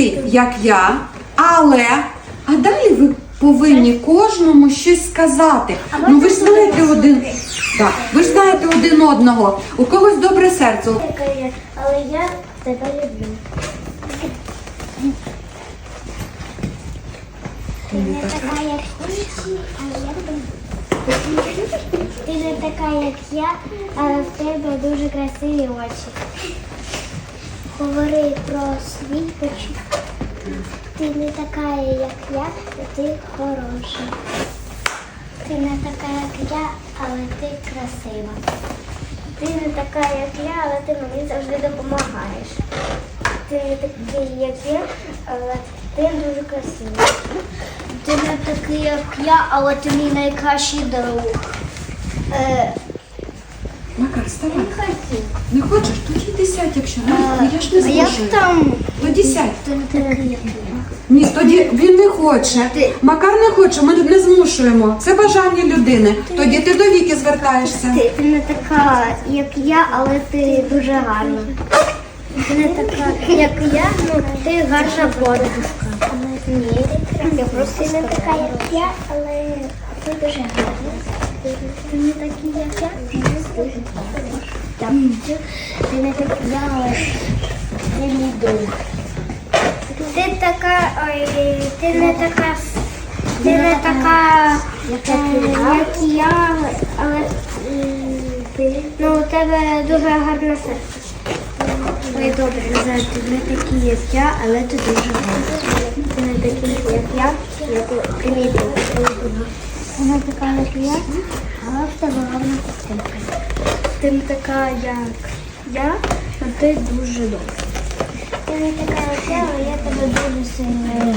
такий, як я, але. А далі ви повинні кожному щось сказати. Ну ви ж знаєте один. Так, ви ж знаєте один одного. У когось добре серце. Але я тебе люблю. Ти не така, як інші, а я. Ти не така, як я, але в тебе дуже красиві очі. Говори про свій почуття. Ти не така, як я, ти хороша. Ти не така, як я, але ти красива. Ти не така, як я, але ти мені завжди допомагаєш. Ти не такий, як я, але ти дуже красивий. Ти не такий, як я, але ти мій найкращий друг. Макар, вставай. хотів. Не хочеш? Тоді йди сядь, якщо не. Ну, я ж не А як там? Тоді сядь. Не. Ні, тоді він не хоче. Макар не хоче, ми не змушуємо. Це бажання людини. Тоді ти до віки звертаєшся. Ти, ти не така, як я, але ти дуже гарна. Ти не така, як я, ну ти гарна подружка. Ні, я просто не така, як я, але ти дуже гарна. Ти не такий, як я, але ти. Не я, ти мій друг. Ти така, ой, ти не така, ти не така, е, як я, але ти, ну, у тебе дуже гарне серце. Ой, добре, знаю, ти не такий, як я, але ти дуже гарний. Ти не такий, як я, як мій друг. Не така, як я, але в тебе гарна картинка. Ти не така, як я, а ти дуже добра. Ти не така, як я, але я тебе дуже сильно.